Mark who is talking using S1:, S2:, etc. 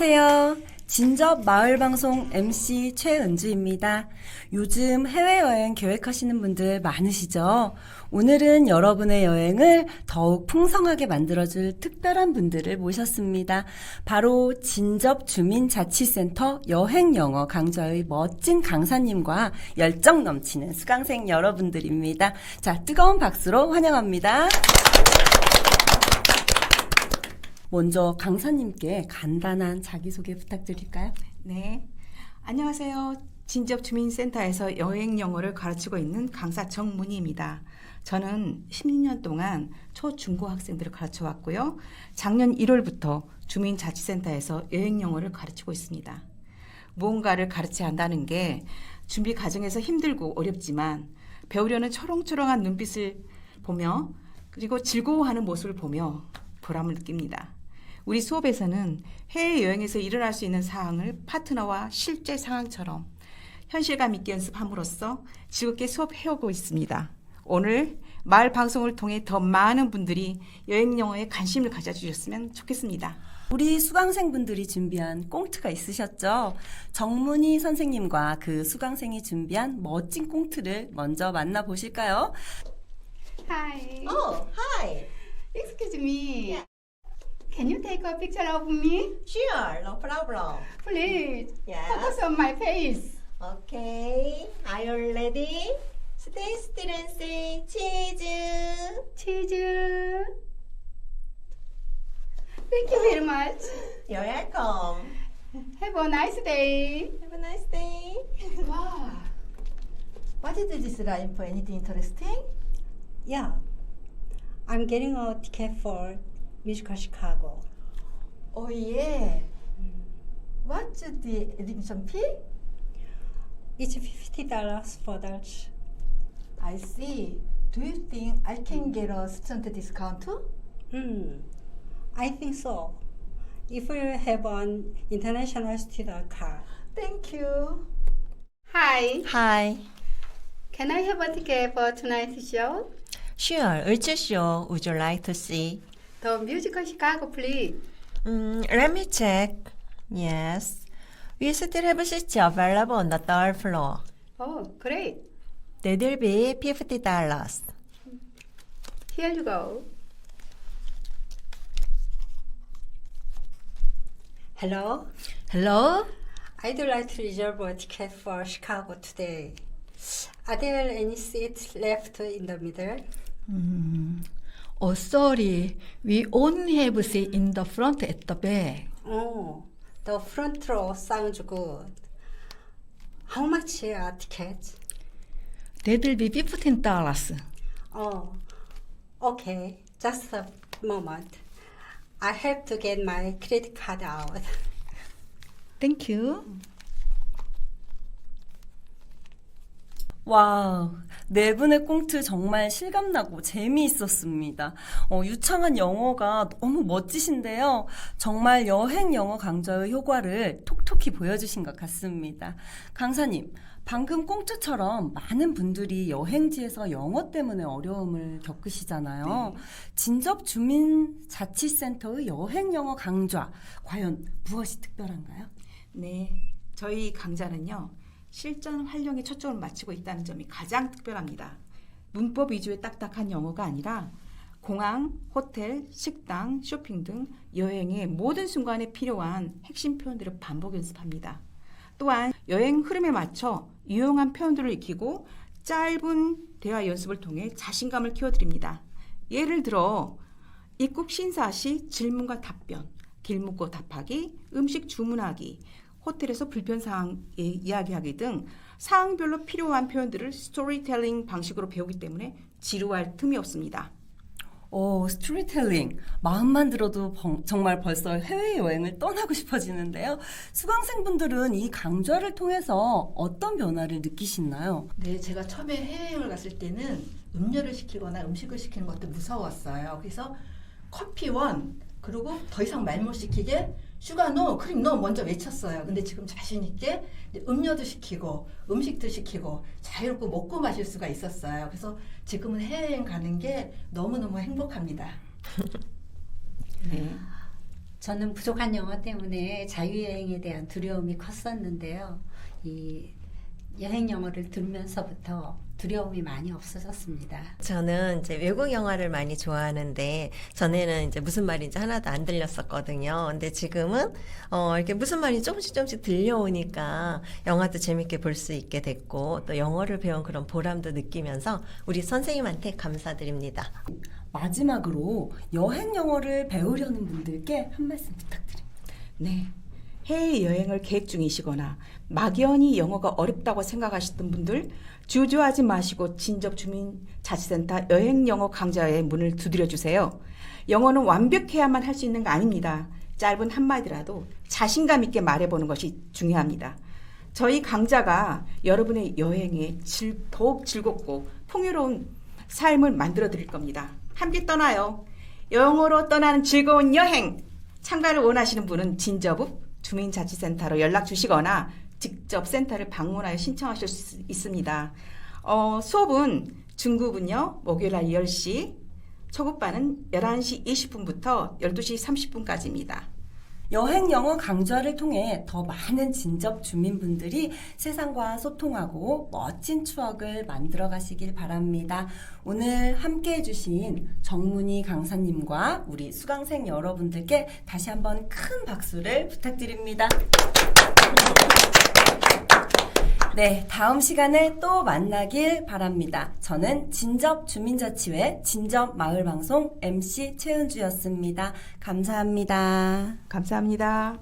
S1: 안녕하세요. 진접 마을 방송 MC 최은주입니다. 요즘 해외여행 계획하시는 분들 많으시죠? 오늘은 여러분의 여행을 더욱 풍성하게 만들어줄 특별한 분들을 모셨습니다. 바로 진접 주민자치센터 여행영어 강좌의 멋진 강사님과 열정 넘치는 수강생 여러분들입니다. 자, 뜨거운 박수로 환영합니다. 먼저 강사님께 간단한 자기소개 부탁드릴까요?
S2: 네. 안녕하세요. 진접 주민센터에서 여행 영어를 가르치고 있는 강사 정문희입니다. 저는 16년 동안 초중고 학생들을 가르쳐 왔고요. 작년 1월부터 주민자치센터에서 여행 영어를 가르치고 있습니다. 무언가를 가르쳐야 한다는 게 준비 과정에서 힘들고 어렵지만 배우려는 초롱초롱한 눈빛을 보며 그리고 즐거워하는 모습을 보며 보람을 느낍니다. 우리 수업에서는 해외여행에서 일어날 수 있는 사항을 파트너와 실제 상황처럼 현실감 있게 연습함으로써 즐겁게 수업해오고 있습니다. 오늘 마을 방송을 통해 더 많은 분들이 여행 영어에 관심을 가져주셨으면 좋겠습니다.
S1: 우리 수강생분들이 준비한 꽁트가 있으셨죠? 정문희 선생님과 그 수강생이 준비한 멋진 꽁트를 먼저 만나보실까요?
S3: Hi.
S4: Oh, hi.
S3: Excuse me. Can you take a picture of me?
S4: Sure, no problem.
S3: Please.
S4: Yes.
S3: Focus on my face.
S4: Okay, are you ready? Stay still and say cheese.
S3: Cheese. Thank you very much.
S4: You're welcome.
S3: Have a nice day.
S4: Have a nice day.
S3: Wow.
S5: What is this line for anything interesting?
S6: Yeah, I'm getting a ticket for Musical Chicago.
S5: Oh yeah. What's the admission fee?
S6: It's fifty dollars for Dutch.
S5: I see. Do you think I can get a student discount too?
S6: Hmm, I think so. If you have an international student card.
S5: Thank you.
S3: Hi.
S7: Hi.
S3: Can I have a ticket for tonight's show?
S7: Sure. Which show would you like to see?
S3: The musical Chicago, please.
S7: Mm, let me check. Yes. We still have seats available on the third floor.
S3: Oh, great.
S7: That will be fifty dollars.
S3: Here you go.
S6: Hello,
S7: Hello.
S6: I'd like to reserve a ticket for Chicago today. Are there any seats left in the middle?
S8: Oh, sorry. We only have seat in the front at the back.
S6: Oh, the front row sounds good. How much are tickets?
S8: That will be fifteen dollars.
S6: Oh, okay. Just a moment. I have to get my credit card out.
S8: Thank you.
S1: 와, 네 분의 꽁트 정말 실감나고 재미있었습니다. 어, 유창한 영어가 너무 멋지신데요. 정말 여행 영어 강좌의 효과를 톡톡히 보여주신 것 같습니다. 강사님, 방금 꽁트처럼 많은 분들이 여행지에서 영어 때문에 어려움을 겪으시잖아요. 진접 주민 자치센터의 여행 영어 강좌, 과연 무엇이 특별한가요?
S2: 네. 저희 강좌는요. 실전 활용에 초점을 맞추고 있다는 점이 가장 특별합니다. 문법 위주의 딱딱한 영어가 아니라 공항, 호텔, 식당, 쇼핑 등 여행의 모든 순간에 필요한 핵심 표현들을 반복 연습합니다. 또한 여행 흐름에 맞춰 유용한 표현들을 익히고 짧은 대화 연습을 통해 자신감을 키워드립니다. 예를 들어 입국 심사 시 질문과 답변, 길 묻고 답하기, 음식 주문하기, 호텔에서 불편 사항 이야기하기 등 상황별로 필요한 표현들을 스토리텔링 방식으로 배우기 때문에 지루할 틈이 없습니다.
S1: 오, 스토리텔링. 마음만 들어도 벙- 정말 벌써 해외여행을 떠나고 싶어지는데요. 수강생분들은 이 강좌를 통해서 어떤 변화를 느끼시나요?
S5: 네, 제가 처음에 해외여행을 갔을 때는 음료를 시키거나 음식을 시키는 것도 무서웠어요. 그래서 커피 원 그리고 더 이상 말 못 시키게 슈가 노, 크림 노 먼저 외쳤어요. 근데 지금 자신 있게 음료도 시키고 음식도 시키고 자유롭고 먹고 마실 수가 있었어요. 그래서 지금은 해외여행 가는 게 너무너무 행복합니다.
S2: 네.
S9: 저는 부족한 영어 때문에 자유여행에 대한 두려움이 컸었는데요. 이 여행 영어를 들으면서부터 두려움이 많이 없어졌습니다.
S7: 저는 이제 외국 영화를 많이 좋아하는데 전에는 이제 무슨 말인지 하나도 안 들렸었거든요. 근데 지금은 어 이렇게 무슨 말이 조금씩 조금씩 들려오니까 영화도 재밌게 볼 수 있게 됐고 또 영어를 배운 그런 보람도 느끼면서 우리 선생님한테 감사드립니다.
S1: 마지막으로 여행 영어를 배우려는 분들께 한 말씀 부탁드립니다.
S2: 네. 해외 여행을 계획 중이시거나 막연히 영어가 어렵다고 생각하시던 분들 주저하지 마시고 진접 주민 자치센터 여행 영어 강좌의 문을 두드려 주세요. 영어는 완벽해야만 할 수 있는 거 아닙니다. 짧은 한마디라도 자신감 있게 말해보는 것이 중요합니다. 저희 강좌가 여러분의 여행에 질, 더욱 즐겁고 풍요로운 삶을 만들어 드릴 겁니다. 함께 떠나요. 영어로 떠나는 즐거운 여행! 참가를 원하시는 분은 진저북 주민자치센터로 연락 주시거나 직접 센터를 방문하여 신청하실 수 있습니다. 어, 수업은 중급은요, 목요일 날 10시, 초급반은 11시 20분부터 12시 30분까지입니다.
S1: 여행 영어 강좌를 통해 더 많은 진접 주민분들이 세상과 소통하고 멋진 추억을 만들어 가시길 바랍니다. 오늘 함께 해주신 정문희 강사님과 우리 수강생 여러분들께 다시 한번 큰 박수를 부탁드립니다. 네, 다음 시간에 또 만나길 바랍니다. 저는 진접 주민자치회 진접 마을 방송 MC 최은주였습니다. 감사합니다.
S2: 감사합니다.